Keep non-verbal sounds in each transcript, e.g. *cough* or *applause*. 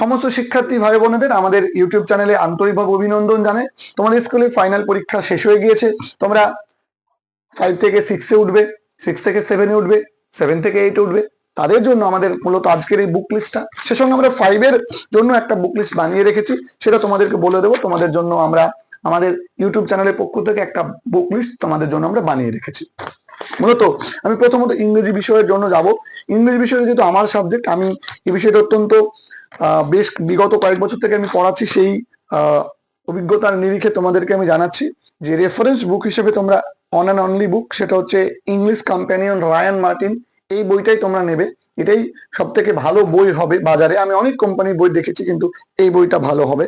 সমস্ত শিক্ষার্থী ভাই বোনেদের আমাদের ইউটিউব চ্যানেলে আন্তরিকভাবে অভিনন্দন জানাই। তোমাদের স্কুলে ফাইনাল পরীক্ষা শেষ হয়ে গিয়েছে। তোমরা ফাইভ থেকে সিক্সে উঠবে সিক্স থেকে সেভেনে উঠবে সেভেন থেকে এইটে উঠবে। তাদের জন্য আমাদের মূলত আজকের এই বুক লিস্টটা সে সঙ্গে আমরা ফাইভের জন্য একটা বুক লিস্ট বানিয়ে রেখেছি। সেটা তোমাদেরকে বলে দেবো। তোমাদের জন্য আমরা আমাদের ইউটিউব চ্যানেলের পক্ষ থেকে একটা বুক লিস্ট তোমাদের জন্য আমরা বানিয়ে রেখেছি। মূলত আমি প্রথমত ইংরেজি বিষয়ের জন্য যাব। ইংরেজি বিষয়ে যেহেতু আমার সাবজেক্ট আমি এই বিষয়টা অত্যন্ত বেশ বিগত কয়েক বছর থেকে আমি পড়াচ্ছি সেই অভিজ্ঞতার নিরিখে তোমাদেরকে আমি জানাচ্ছি যে রেফারেন্স বুক হিসেবে তোমরা অন অ্যান্ড অনলি বুক সেটা হচ্ছে ইংলিশ কম্প্যানিয়ন রায়ান মার্টিন এই বইটাই তোমরা নেবে। এটাই সব থেকে ভালো বই হবে বাজারে। আমি অনেক কোম্পানির বই দেখেছি, কিন্তু এই বইটা ভালো হবে।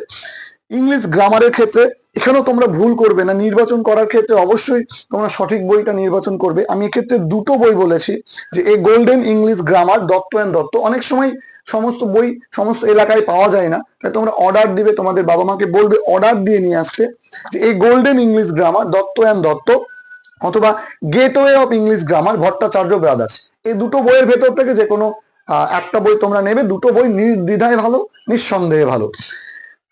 ইংলিশ গ্রামারের ক্ষেত্রে এখানেও তোমরা ভুল করবে না। নির্বাচন করার ক্ষেত্রে অবশ্যই তোমরা সঠিক বইটা নির্বাচন করবে। আমি এক্ষেত্রে দুটো বই বলেছি যে, a golden English grammar Dutta and Dutta অনেক সময় সমস্ত বই সমস্ত এলাকায় পাওয়া যায় না। তাই তোমরা অর্ডার দিবে, তোমাদের বাবা মাকে বলবে অর্ডার দিয়ে নিয়ে আসতে যে এই golden English grammar Dutta and Dutta অথবা gateway of English grammar Bhattacharya brothers এই দুটো বইয়ের ভেতর থেকে যে কোনো একটা বই তোমরা নেবে, দুটো বই নির্দ্বিধায় ভালো, নিঃসন্দেহে ভালো।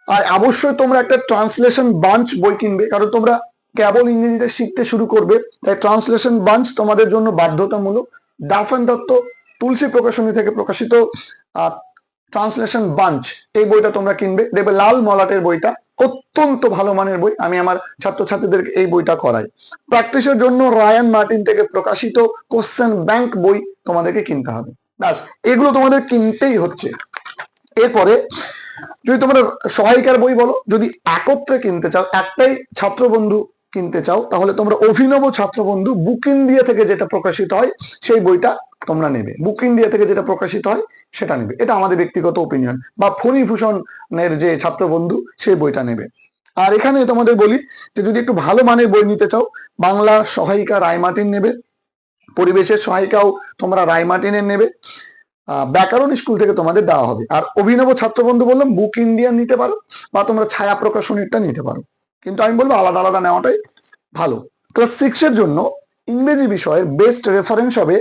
আর অবশ্যই তোমরা একটা ট্রান্সলেশন বাঞ্চ বই কিনবে, কারণ তোমরা কেবল ইংরেজিতে শিখতে শুরু করবে, তাই ট্রান্সলেশন বাঞ্চ তোমাদের জন্য বাধ্যতামূলক। ডাফান দত্ত তুলসী প্রকাশনী থেকে প্রকাশিত ট্রান্সলেশন বাঞ্চ, এই বইটা তোমরা কিনবে। দেখবে লাল মলাটের বইটা অত্যন্ত ভালো মানের বই। আমি আমার ছাত্রছাত্রীদেরকে এই বইটা করাই। প্র্যাকটিসের জন্য রায়ান মার্টিন থেকে প্রকাশিত কোশ্চেন ব্যাংক বই তোমাদেরকে কিনতে হবে। ব্যাস, এগুলো তোমাদের কিনতেই হচ্ছে। এরপরে যদি তোমরা সহায়িকার বই বলো, যদি একত্রে কিনতে চাও, একটাই ছাত্রবন্ধু কিনতে চাও, তাহলে তোমরা অভিনব ছাত্রবন্ধু বুক ইন্ডিয়া থেকে যেটা প্রকাশিত হয়, সেই বইটা তোমরা নেবে। বুক ইন্ডিয়া থেকে যেটা প্রকাশিত হয় সেটা নেবে। এটা আমাদের ব্যক্তিগত ওপিনিয়ন বা ফণীভূষণের যে ছাত্রবন্ধু সেই বইটা নেবে। আর এখানে তোমাদের বলি যে, যদি একটু ভালো মানের বই নিতে চাও, বাংলা সহায়িকা রায়মার্টিন নেবে। পরিবেশের সহায়িকাও তোমরা রায়মার্টিনের নেবে। ব্যাকরণ স্কুল থেকে তোমাদের দেওয়া হবে। আর অভিনব ছাত্রবন্ধু বললাম, বুক ইন্ডিয়ান নিতে পারো, বা তোমরা ছায়া প্রকাশনীরটা নিতে পারো। কিন্তু আমি বলব আলাদা আলাদা নেওয়াটাই ভালো। ক্লাস সিক্স এর জন্য ইংরেজি বিষয়ের বেস্ট রেফারেন্স হবে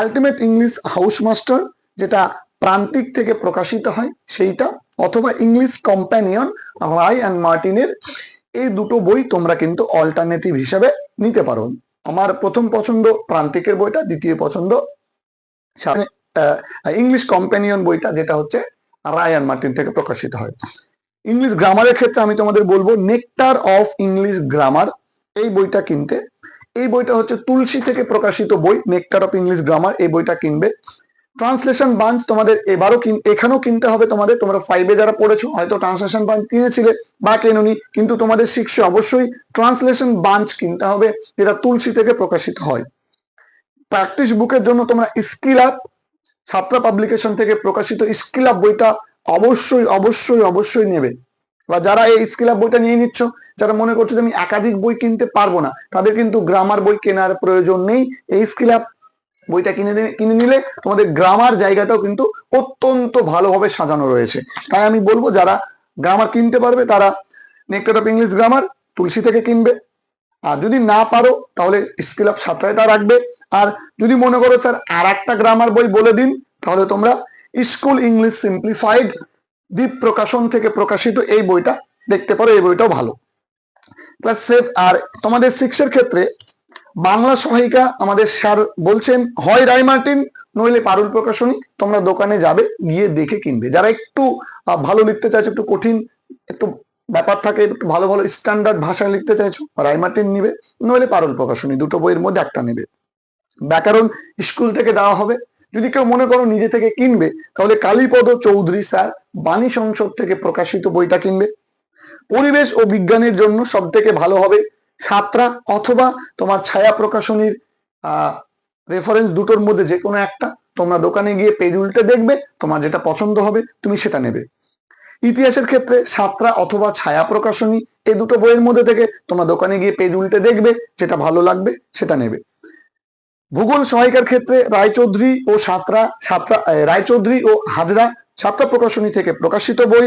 আলটিমেট ইংলিশ হাউস মাস্টার যেটা প্রান্তিক থেকে প্রকাশিত হয়, সেইটা অথবা ইংলিশ কম্প্যানিয়ন রাই অ্যান্ড মার্টিনের এই দুটো বই তোমরা কিন্তু অল্টারনেটিভ হিসেবে নিতে পারো। আমার প্রথম পছন্দ প্রান্তিকের বইটা, দ্বিতীয় পছন্দ ইংলিশ কম্প্যানিয়ন বইটা, যেটা হচ্ছে রায়ান মার্টিন থেকে প্রকাশিত হয়। ইংলিশ গ্রামারের ক্ষেত্রে আমি তোমাদের বলব, নেকটার অফ ইংলিশ গ্রামার, এই বইটা কিনতে। এই বইটা হচ্ছে তুলসী থেকে প্রকাশিত বই, নেকটার অফ ইংলিশ গ্রামার, এই বইটা কিনবে। ট্রান্সলেশন বাঞ্চ তোমাদের এবারও এখানেও কিনতে হবে তোমাদের। তোমরা ফাইভে যারা পড়েছো, হয়তো ট্রান্সলেশন বাঞ্চ কিনেছিলে বা কেননি, কিন্তু তোমাদের শিক্ষা অবশ্যই ট্রান্সলেশন বাঞ্চ কিনতে হবে, যেটা তুলসী থেকে প্রকাশিত হয়। প্র্যাকটিস বুকের জন্য তোমরা স্কিল আপ ছাত্রা পাবলিকেশন থেকে প্রকাশিত স্কিল আপ বইটা অবশ্যই অবশ্যই অবশ্যই নেবে। বা যারা এই স্কিল আপ বইটা নিয়ে নিচ্ছ, যারা মনে করছ যে আমি একাধিক বই কিনতে পারব না, তাদের কিন্তু গ্রামার বই কেনার প্রয়োজন নেই। এই স্কিল আপ বইটা কিনে কিনে নিলে তোমাদের গ্রামার জায়গাটাও কিন্তু অত্যন্ত ভালোভাবে সাজানো রয়েছে। তাই আমি বলব, যারা গ্রামার কিনতে পারবে, তারা nectar of English grammar Tulsi থেকে কিনবে। আর যদি না পারো, তাহলে স্কিল আপ সাতটায় রাখবে। আর যদি মনে করো, স্যার আর একটা গ্রামার বই বলে দিন তাহলে তোমরা স্কুল ইংলিশ সিম্পলিফাইড দ্বীপ প্রকাশন থেকে প্রকাশিত এই বইটা দেখতে পারো, এই বইটাও ভালো। প্লাস সেফ আর তোমাদের সিক্সের ক্ষেত্রে বাংলা সহায়িকা আমাদের স্যার বলছেন, হয় রায় মার্টিন, নইলে পারুল প্রকাশনী, তোমরা দোকানে যাবে, গিয়ে দেখে কিনবে। যারা একটু ভালো লিখতে চাইছো, একটু কঠিন, একটু ব্যাপার থাকে, একটু ভালো ভালো স্ট্যান্ডার্ড ভাষায় লিখতে চাইছো, রায় মার্টিন নিবে, নইলে পারুল প্রকাশনী, দুটো বইয়ের মধ্যে একটা নেবে। ব্যাকরণ স্কুল থেকে দেওয়া হবে। যদি কেউ মনে করো নিজে থেকে কিনবে, তাহলে কালীপদ চৌধুরী স্যার বাণী সংসদ থেকে প্রকাশিত বইটা কিনবে। পরিবেশ ও বিজ্ঞানের জন্য সব থেকে ভালো হবে সাতরা অথবা তোমার ছায়া প্রকাশনীর রেফারেন্স দুটোর মধ্যে যে কোনো একটা, তোমরা দোকানে গিয়ে পেজ উল্টে দেখবে, তোমার যেটা পছন্দ হবে তুমি সেটা নেবে। ইতিহাসের ক্ষেত্রে সাতরা অথবা ছায়া প্রকাশনী এই দুটো বইয়ের মধ্যে থেকে তোমরা দোকানে গিয়ে পেজ উল্টে দেখবে, যেটা ভালো লাগবে সেটা নেবে। ভূগোল সহায়িকার ক্ষেত্রে রায়চৌধুরী ও সাতরা সাতরা রায়চৌধুরী ও হাজরা ছাত্র প্রকাশনী থেকে প্রকাশিত বই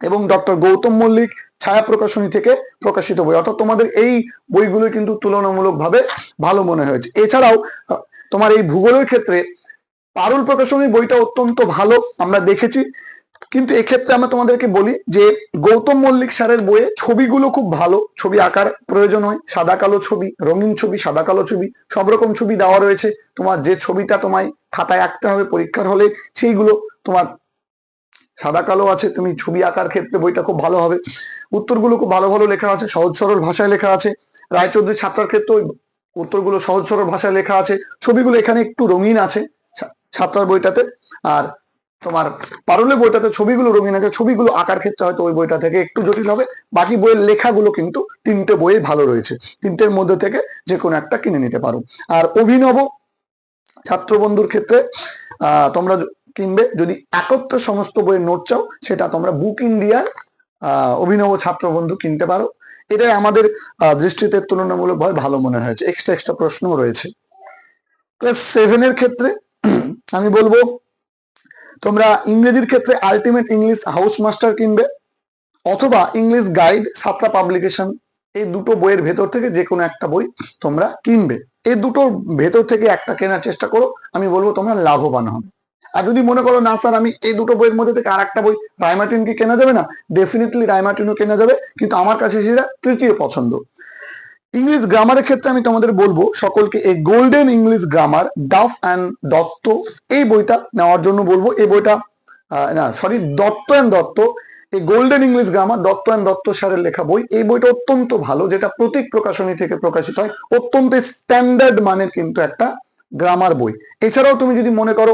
এবং ডক্টর গৌতম মল্লিক ছায়া প্রকাশনী থেকে প্রকাশিত বই। অর্থাৎ তোমাদের এই বইগুলো কিন্তু তুলনামূলকভাবে ভালো মনে হয়েছে। এছাড়াও তোমার এই ভূগোলের ক্ষেত্রে পারুল প্রকাশনী বইটা অত্যন্ত ভালো, আমরা দেখেছি। কিন্তু এক্ষেত্রে আমরা তোমাদেরকে বলি যে, গৌতম মল্লিক স্যারের বইয়ে ছবিগুলো খুব ভালো। ছবি আঁকার প্রয়োজন হয়, সাদা কালো ছবি, রঙিন ছবি, সাদা কালো ছবি, সব রকম ছবি দেওয়া রয়েছে। তোমার যে ছবিটা তোমায় খাতায় আঁকতে হবে পরীক্ষার হলে, সেইগুলো তোমার সাদা কালো আছে, তুমি ছবি আঁকার ক্ষেত্রে বইটা খুব ভালো হবে। উত্তরগুলো খুব ভালো ভালো লেখা আছে, সহজ সরল ভাষায় লেখা আছে। রায়চৌধুরী ছাত্রার ক্ষেত্রে উত্তরগুলো সহজ সরল ভাষায় লেখা আছে। ছবিগুলো এখানে একটু রঙিন আছে ছাত্রার বইটাতে। আর তোমার পারুলের বইটাতে ছবিগুলো রঙিন আছে। ছবিগুলো আঁকার ক্ষেত্রে হয়তো ওই বইটা থেকে একটু জটিল হবে। বাকি বইয়ের লেখাগুলো কিন্তু তিনটে বইয়ে ভালো রয়েছে। তিনটের মধ্যে থেকে যে কোনো একটা কিনে নিতে পারো। আর অভিনব ছাত্র বন্ধুর ক্ষেত্রে তোমরা কিনবে। যদি একত্র সমস্ত বইয়ের নোট চাও, সেটা তোমরা বুক ইন্ডিয়ার অভিনব ছাত্র বন্ধু কিনতে পারো। এটাই আমাদের দৃষ্টিতে তুলনামূলকভাবে ভালো মনে হয়েছে। এক্সট্রা এক্সট্রা প্রশ্নও রয়েছে। ক্লাস সেভেনের ক্ষেত্রে *clears throat* আমি বলব, তোমরা ইংরেজির ক্ষেত্রে আলটিমেট ইংলিশ হাউস মাস্টার কিনবে, অথবা ইংলিশ গাইড সাতটা পাবলিকেশন এই দুটো বইয়ের ভেতর থেকে যে কোনো একটা বই তোমরা কিনবে। এই দুটোর ভেতর থেকে একটা কেনার চেষ্টা করো। আমি বলব তোমরা লাভবান হবে। আর যদি মনে করো না স্যার আমি এই দুটো বইয়ের মধ্যে থেকে আর একটা বই রায়মার্টিন কি কেনা যাবে না ডেফিনেটলি রায়মার্টিনও কেনা যাবে, কিন্তু আমার কাছে সেটা তৃতীয় পছন্দ। ইংলিশ গ্রামারের ক্ষেত্রে আমি তোমাদের বলব, সকলকে এই গোল্ডেন ইংলিশ গ্রামার ডাফ অ্যান্ড দত্ত এই বইটা নেওয়ার জন্য বলব। এই বইটা না সরি দত্ত অ্যান্ড দত্ত এই golden English grammar Dutta and Dutta স্যারের লেখা বই। এই বইটা অত্যন্ত ভালো, যেটা প্রতীক প্রকাশনী থেকে প্রকাশিত হয়। অত্যন্ত স্ট্যান্ডার্ড মানের কিন্তু একটা গ্রামার বই। এছাড়াও তুমি যদি মনে করো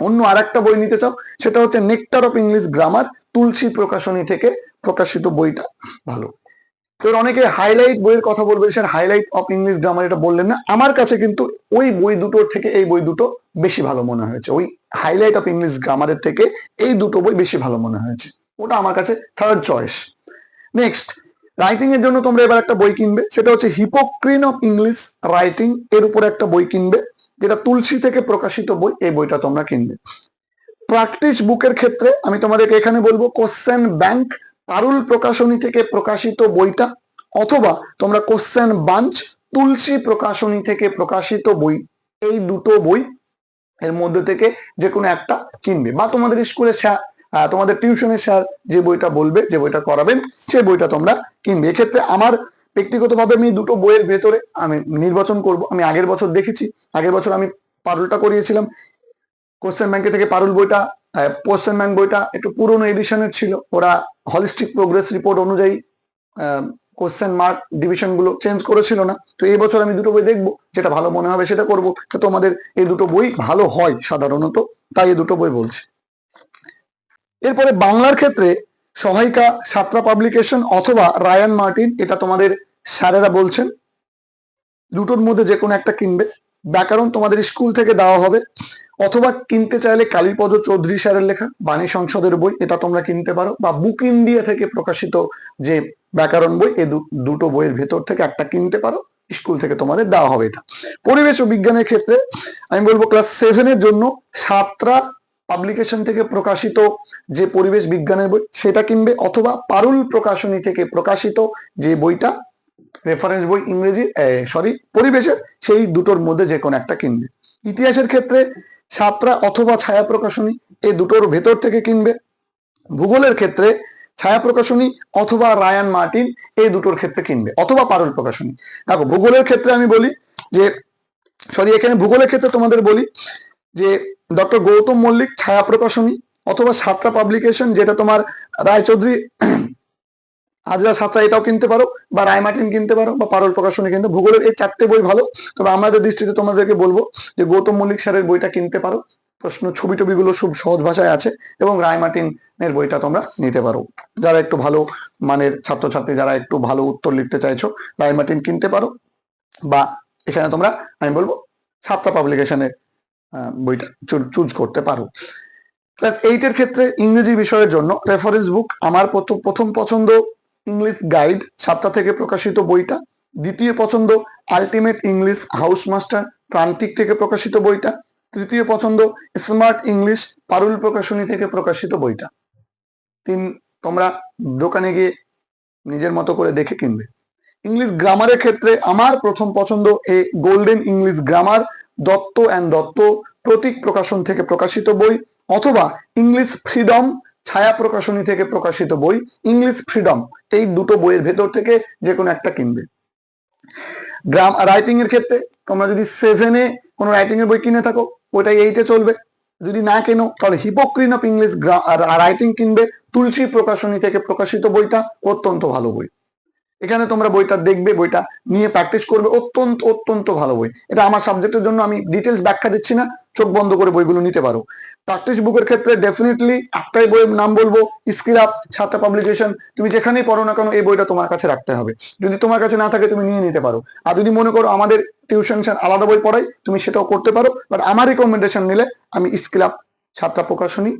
অন্য আর একটা বই নিতে চাও সেটা হচ্ছে nectar of English grammar Tulsi প্রকাশনী থেকে প্রকাশিত বইটা। ভালো। এবার অনেকে হাইলাইট বইয়ের কথা বলবে sir highlight of English grammar এটা বললেন না। আমার কাছে কিন্তু ওই বই দুটোর থেকে এই বই দুটো বেশি ভালো মনে হয়েছে। ওই হাইলাইট অফ ইংলিশ গ্রামারের থেকে এই দুটো বই বেশি ভালো মনে হয়েছে। ওটা আমার কাছে থার্ড চয়েস নেক্সট রাইটিং এর জন্য তোমরা এবার একটা বই কিনবে সেটা হচ্ছে হিপোক্রিন অফ ইংলিশ রাইটিং এর উপরে একটা বই কিনবে। যেটা তুলসী থেকে প্রকাশিত বই এই বইটা তোমরা কিনবে। প্র্যাকটিস বুকের ক্ষেত্রে আমি তোমাদেরকে এখানে বলব কোশ্চেন ব্যাংক পারুল প্রকাশনী থেকে প্রকাশিত বইটা অথবা তোমরা কোশ্চেন বাঞ্চ তুলসী প্রকাশনী থেকে প্রকাশিত বই এই দুটো বই এর মধ্যে থেকে যে কোনো একটা কিনবে। বা তোমাদের আহ, তোমাদের টিউশনের স্যার যে বইটা বলবে যে বইটা করাবেন সেই বইটা তোমরা কিনবে। এক্ষেত্রে আমার ব্যক্তিগতভাবে আমি দুটো বইয়ের ভেতরে আমি নির্বাচন করব। আমি আগের বছর দেখেছি, আগের বছর আমি পারুলটা করিয়েছিলাম। কোশ্চেন ব্যাংকে থেকে পারুল বইটা কোশ্চেন ব্যাংক বইটা একটু পুরনো এডিশনের ছিল। ওরা হলিস্টিক প্রোগ্রেস রিপোর্ট অনুযায়ী কোশ্চেন মার্ক ডিভিশনগুলো চেঞ্জ করেছিল না। তো এই বছর আমি দুটো বই দেখব, যেটা ভালো মনে হবে সেটা করব। তো তোমাদের এই দুটো বই ভালো হয় সাধারণত, তাই এই দুটো বই বলছি। এরপরে বাংলার ক্ষেত্রে সহায়িকা সাতরা পাবলিকেশন অথবা রায়ান মার্টিন, এটা তোমাদের স্যারেরা বলছেন। দুটোর মধ্যে যে কোনো একটা কিনবে। ব্যাকরণ তোমাদের স্কুল থেকে দেওয়া হবে। অথবা কিনতে চাইলে কালীপদ চৌধুরী স্যারের লেখা, বাণী সংসদের বই, এটা তোমরা কিনতে পারো। বা বুক ইন্ডিয়া থেকে প্রকাশিত যে ব্যাকরণ বই, এ দুটো বইয়ের ভেতর থেকে একটা কিনতে পারো। স্কুল থেকে তোমাদের দেওয়া হবে এটা। পরিবেশ ও বিজ্ঞানের ক্ষেত্রে আমি বলব ক্লাস সেভেনের জন্য সাতরা পাবলিকেশন থেকে প্রকাশিত যে পরিবেশ বিজ্ঞানের বই, সেটা কিনবে অথবা পারুল প্রকাশনী থেকে প্রকাশিত যে বইটা রেফারেন্স বই ইংরেজি সরি পরিবেশের, সেই দুটোর মধ্যে যে কোনো একটা কিনবে। ইতিহাসের ক্ষেত্রে সাতরা অথবা ছায়া প্রকাশনী এই দুটোর ভেতর থেকে কিনবে। ভূগোলের ক্ষেত্রে ছায়া প্রকাশনী অথবা রায়ান মার্টিন এই দুটোর ক্ষেত্রে কিনবে, অথবা পারুল প্রকাশনী। দেখো, ভূগোলের ক্ষেত্রে আমি বলি যে সরি এখানে ভূগোলের ক্ষেত্রে তোমাদের বলি যে ডক্টর গৌতম মল্লিক ছায়া প্রকাশনী অথবা সাতটা পাবলিকেশন যেটা তোমার রায়চৌধুরী, *clears throat* আজরা সাতটা এটাও কিনতে পারো বা রায়মার্টিন কিনতে পারো বা পারল প্রকাশনী কিনতে ভূগোলের এই চারটে বই ভালো। তবে আমাদের দৃষ্টিতে তোমাদেরকে বলব যে গৌতম মল্লিক স্যারের বইটা কিনতে পারো। প্রশ্ন ছবি টবিগুলো খুব সহজ ভাষায় আছে এবং রায়মার্টিনের বইটা তোমরা নিতে পারো। যারা একটু ভালো মানের ছাত্রছাত্রী, যারা একটু ভালো উত্তর লিখতে চাইছো রায়মার্টিন কিনতে পারো। বা এখানে তোমরা, আমি বলব, সাতটা পাবলিকেশনের বইটা চুজ করতে পারো। ক্লাস এইটের ক্ষেত্রে ইংরেজি বিষয়ের জন্য রেফারেন্স বুক আমার প্রথম পছন্দ ইংলিশ গাইড সাতটা থেকে প্রকাশিত বইটা। দ্বিতীয় পছন্দ আলটিমেট ইংলিশ হাউস মাস্টার প্রান্তিক থেকে প্রকাশিত বইটা। তৃতীয় পছন্দ স্মার্ট ইংলিশ পারুল প্রকাশনী থেকে প্রকাশিত বইটা। তিন, তোমরা দোকানে গিয়ে নিজের মতো করে দেখে কিনবে। ইংলিশ গ্রামারের ক্ষেত্রে আমার প্রথম পছন্দ a golden English grammar Dutta and Dutta Pratik Prakashan থেকে প্রকাশিত বই অথবা ইংলিশ ফ্রিডম ছায়া প্রকাশনী থেকে প্রকাশিত বই ইংলিশ ফ্রিডম এই দুটো বইয়ের ভেতর থেকে যে কোনো একটা কিনবে। গ্রাম রাইটিং এর ক্ষেত্রে তোমরা যদি সেভেনে কোনো রাইটিং এর বই কিনে থাকো, ওইটাই এইটে চলবে। যদি না কেনো, তাহলে হিপোক্রিন অফ ইংলিশ রাইটিং কিনবে। তুলসী প্রকাশনী থেকে প্রকাশিত বইটা অত্যন্ত ভালো বই। এখানে তোমরা বইটা দেখবে, বইটা নিয়ে প্র্যাকটিস করবে। অত্যন্ত অত্যন্ত ভালো বই। এটা আমার সাবজেক্টের জন্য আমি ডিটেলস ব্যাখ্যা দিচ্ছি না, চোখ বন্ধ করে বইগুলো নিতে পারো। প্র্যাকটিস বুকের ক্ষেত্রে ডেফিনেটলি একটাই বইয়ের নাম বলব স্কিল আপ ছাত্রা পাবলিকেশন তুমি যেখানেই পড়ো না কেন, এই বইটা তোমার কাছে রাখতে হবে। যদি তোমার কাছে না থাকে, তুমি নিয়ে নিতে পারো। আর যদি মনে করো আমাদের টিউশন আলাদা বই পড়াই তুমি সেটাও করতে পারো। বাট আমার রিকমেন্ডেশন নিলে আমি স্কিল আপ ছাত্রা প্রকাশনী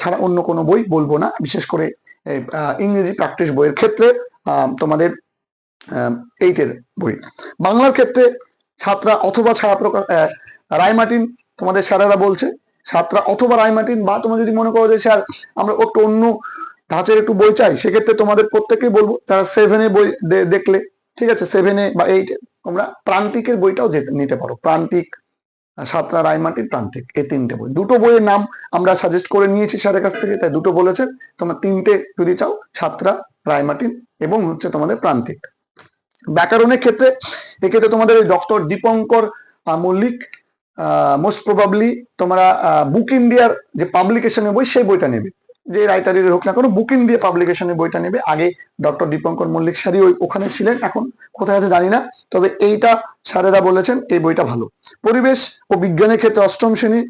ছাড়া অন্য কোনো বই বলব না। বিশেষ করে ইংরেজি প্র্যাকটিস বইয়ের ক্ষেত্রে তোমাদের এইটের বই। বাংলার ক্ষেত্রে ছাত্রা অথবা ছাড়া প্রকাশ রায়মার্টিন তোমাদের স্যারেরা বলছে ছাত্রা অথবা রায়মার্টিন, বা তোমরা যদি মনে করো যে স্যার আমরা একটু অন্য ধাঁচের একটু বই চাই, সেক্ষেত্রে তোমাদের প্রত্যেকেই বলব, তারা সেভেনে বই দেখলে, ঠিক আছে? সেভেনে বা এইটে তোমরা প্রান্তিকের বইটাও নিতে পারো। প্রান্তিক, সাতরা, রায়মার্টিন, প্রান্তিক, এই তিনটে বই। দুটো বইয়ের নাম আমরা সাজেস্ট করে নিয়েছি স্যারের কাছ থেকে, তাই দুটো বলেছেন তোমরা তিনটে যদি চাও, সাতরা রায়মার্টিন এবং হচ্ছে তোমাদের প্রান্তিক। ব্যাকরণের ক্ষেত্রে এক্ষেত্রে তোমাদের ওই doctor Dipankar Mallick most probably তোমরা বুক ইন্ডিয়ার যে পাবলিকেশনের বই, সেই বইটা নেবে। যে রাইটারের হোক না কোনো বুক ইন্ডিয়া পাবলিকেশনের বইটা নেবে। আগে ডক্টর দীপঙ্কর, মল্লিক স্যারই ওই ওখানে ছিলেন, এখন কোথায় আছে জানি না। তবে এইটা স্যারেরা বলেছেন, এই বইটা ভালো। পরিবেশ ও বিজ্ঞানের ক্ষেত্রে অষ্টম শ্রেণি,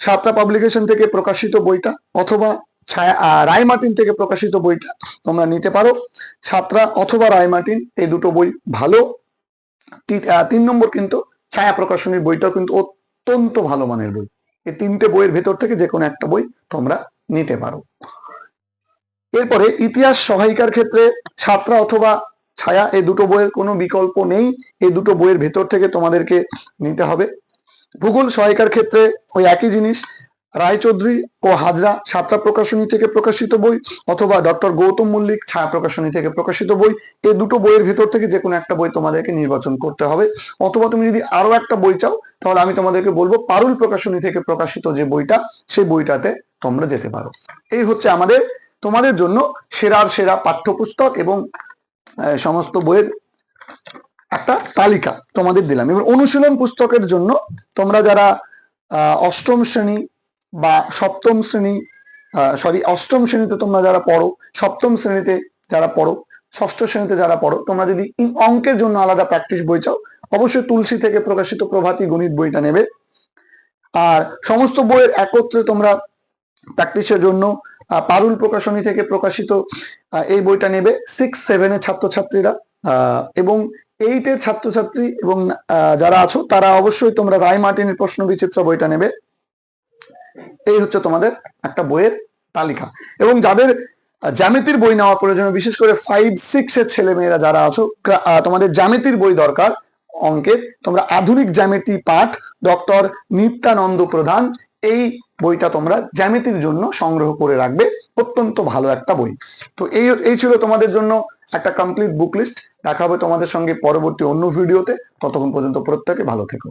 সাতটা পাবলিকেশন থেকে প্রকাশিত বইটা, অথবা ছায়া থেকে প্রকাশিত বইটা তোমরা নিতে পারো। ছাত্রা অথবা রায়মার্টিন এই দুটো বই ভালো। তিন নম্বর কিন্তু ছায়া প্রকাশনীর বইটাও কিন্তু অত্যন্ত ভালো মানের বই। এই তিনটে বইয়ের ভেতর থেকে যে কোনো একটা বই তোমরা নিতে পারো। এরপরে ইতিহাস সহায়িকার ক্ষেত্রে ছাত্রা অথবা ছায়া, এই দুটো বইয়ের কোনো বিকল্প নেই। এই দুটো বইয়ের ভেতর থেকে তোমাদেরকে নিতে হবে। ভূগোল সহায়িকার ক্ষেত্রে ওই একই জিনিস রায়চৌধুরী ও হাজরা সাতটা প্রকাশনী থেকে প্রকাশিত বই অথবা ডক্টর গৌতম মল্লিক ছায়া প্রকাশনী থেকে প্রকাশিত বই এই দুটো বইয়ের ভেতর থেকে যে কোনো একটা বই তোমাদেরকে নির্বাচন করতে হবে। অথবা তুমি যদি আরও একটা বই চাও, তাহলে আমি তোমাদেরকে বলব পারুল প্রকাশনী থেকে প্রকাশিত যে বইটা সেই বইটাতে তোমরা যেতে পারো। এই হচ্ছে আমাদের, তোমাদের জন্য সেরার সেরা পাঠ্যপুস্তক এবং সমস্ত বইয়ের একটা তালিকা তোমাদের দিলাম। এবার অনুশীলন পুস্তকের জন্য তোমরা যারা অষ্টম শ্রেণি বা সপ্তম শ্রেণি সরি অষ্টম শ্রেণীতে তোমরা যারা পড়ো, সপ্তম শ্রেণীতে যারা পড়ো, ষষ্ঠ শ্রেণীতে যারা পড়ো, তোমরা যদি অঙ্কের জন্য আলাদা প্র্যাকটিস বই চাও, অবশ্যই তুলসী থেকে প্রকাশিত প্রভাতী গণিত বইটা নেবে। আর সমস্ত বইয়ের একত্রে তোমরা প্র্যাকটিসের জন্য পারুল প্রকাশনী থেকে প্রকাশিত এই বইটা নেবে। সিক্স সেভেনের ছাত্রছাত্রীরা এবং এইটের ছাত্রছাত্রী এবং যারা আছো, তারা অবশ্যই তোমরা রায় মার্টিনের প্রশ্ন বিচিত্র বইটা নেবে। এই হচ্ছে তোমাদের একটা বইয়ের তালিকা। এবং যাদের জ্যামিতির বই নেওয়া প্রয়োজন, বিশেষ করে ফাইভ সিক্স এর ছেলে মেয়েরা যারা আছো তোমাদের জ্যামিতির বই দরকার অঙ্কের তোমরা আধুনিক জ্যামিতি পাঠ ডক্টর নিত্যানন্দ প্রধান, এই বইটা তোমরা জ্যামিতির জন্য সংগ্রহ করে রাখবে। অত্যন্ত ভালো একটা বই। তো এই এই ছিল তোমাদের জন্য একটা কমপ্লিট বুক লিস্ট দেখা হবে তোমাদের সঙ্গে পরবর্তী অন্য ভিডিওতে ততক্ষণ পর্যন্ত প্রত্যেকে ভালো থেকো।